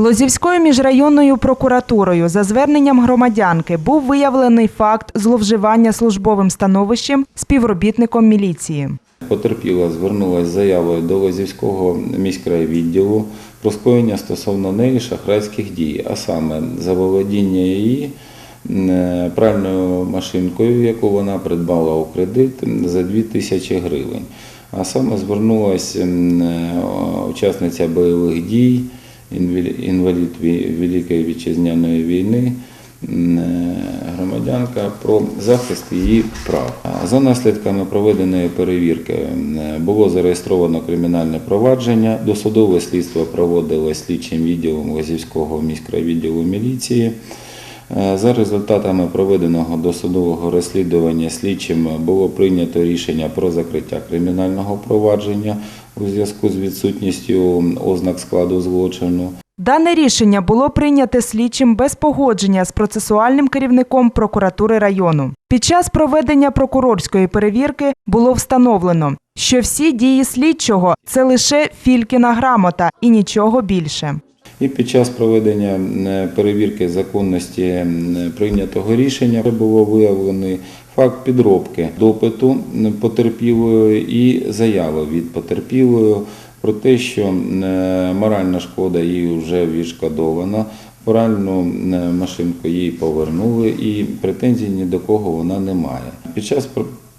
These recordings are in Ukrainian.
Лозівською міжрайонною прокуратурою за зверненням громадянки був виявлений факт зловживання службовим становищем співробітником міліції. Потерпіла звернулася з заявою до Лозівського міськрайвідділу про скоєння стосовно неї шахрайських дій, а саме заволодіння її пральною машинкою, яку вона придбала у кредит за 2 тисячі гривень. А саме звернулася е, учасниця бойових дій, інвалід Великої вітчизняної війни, е, громадянка про захист її прав. За наслідками проведеної перевірки е, було зареєстровано кримінальне провадження. Досудове слідство проводилось слідчим відділом Лазівського міськрайвідділу міліції. Е, За результатами проведеного досудового розслідування слідчим було прийнято рішення про закриття кримінального провадження у зв'язку з відсутністю ознак складу злочину. Дане рішення було прийняте слідчим без погодження з процесуальним керівником прокуратури району. Під час проведення прокурорської перевірки було встановлено, що всі дії слідчого це лише фількіна грамота і нічого більше. І під час проведення перевірки законності прийнятого рішення було виявлений факт підробки допиту м, потерпілої і заяви від потерпілої про те, що е, моральна шкода їй вже відшкодована. Пральну м, машинку їй повернули і претензій ні до кого вона не має. Під час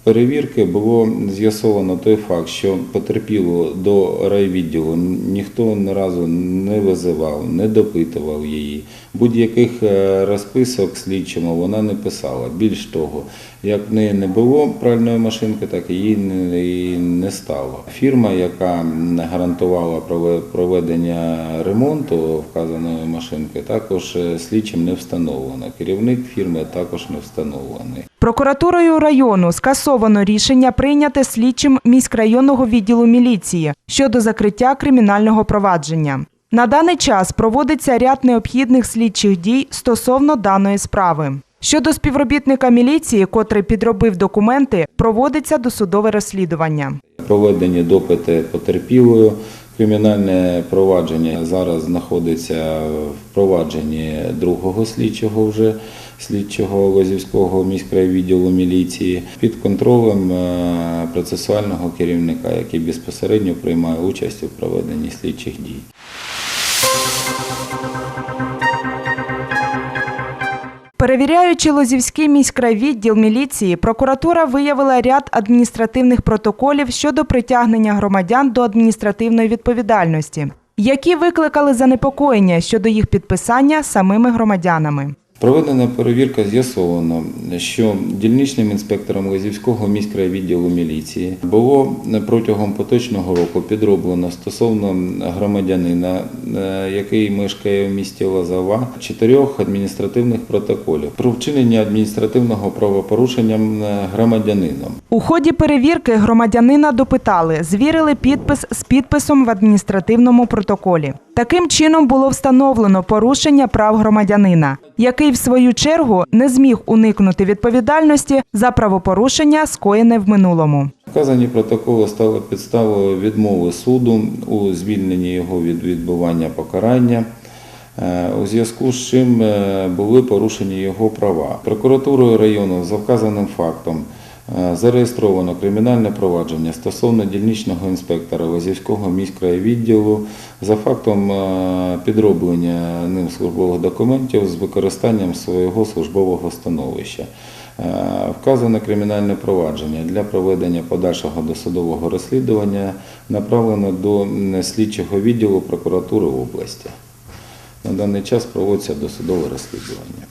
перевірки було з'ясовано той факт, що потерпіло до райвідділу ніхто ні разу не визивав, не допитував її. Будь-яких е, розписок слідчому вона не писала. Більш того, як в неї не було пральної машинки, так і її не, стало. Фірма, яка гарантувала прове- проведення ремонту вказаної машинки, також е, слідчим не встановлено. Керівник фірми також не встановлений. Прокуратурою району скасовано рішення прийняте слідчим міськрайонного відділу міліції щодо закриття кримінального провадження. На даний час проводиться ряд необхідних слідчих дій стосовно даної справи. Щодо співробітника міліції, котрий підробив документи, проводиться досудове розслідування. Проведені допити потерпілою. Кримінальне провадження зараз знаходиться в провадженні другого слідчого вже слідчого Лозівського міськрайвідділу міліції під контролем е, процесуального керівника, який безпосередньо приймає участь у проведенні слідчих дій. Перевіряючи Лозівський міськрайвідділ міліції, прокуратура виявила ряд адміністративних протоколів щодо притягнення громадян до адміністративної відповідальності, які викликали занепокоєння щодо їх підписання самими громадянами. Проведена перевірка з'ясовано, що дільничним інспектором Лозівського міськрайвідділу міліції було протягом поточного року підроблено стосовно громадянина, е, який мешкає в місті Лозова, чотирьох адміністративних протоколів про вчинення адміністративного правопорушення громадянином. У ході перевірки громадянина допитали, звірили підпис з підписом в адміністративному протоколі. Таким чином було встановлено порушення прав громадянина, який в свою чергу не зміг уникнути відповідальності за правопорушення, скоєне в минулому. Вказані протоколи стали підставою відмови суду у звільненні його від відбування покарання. е, У зв'язку з чим е, були порушені його права. Прокуратурою району за вказаним фактом зареєстровано кримінальне провадження стосовно дільничного інспектора Лозівського міськрайвідділу за фактом е, підроблення ним службових документів з використанням свого службового становища. Е, Вказане кримінальне провадження для проведення подальшого досудового розслідування направлено до слідчого відділу прокуратури області. На даний час проводиться досудове розслідування.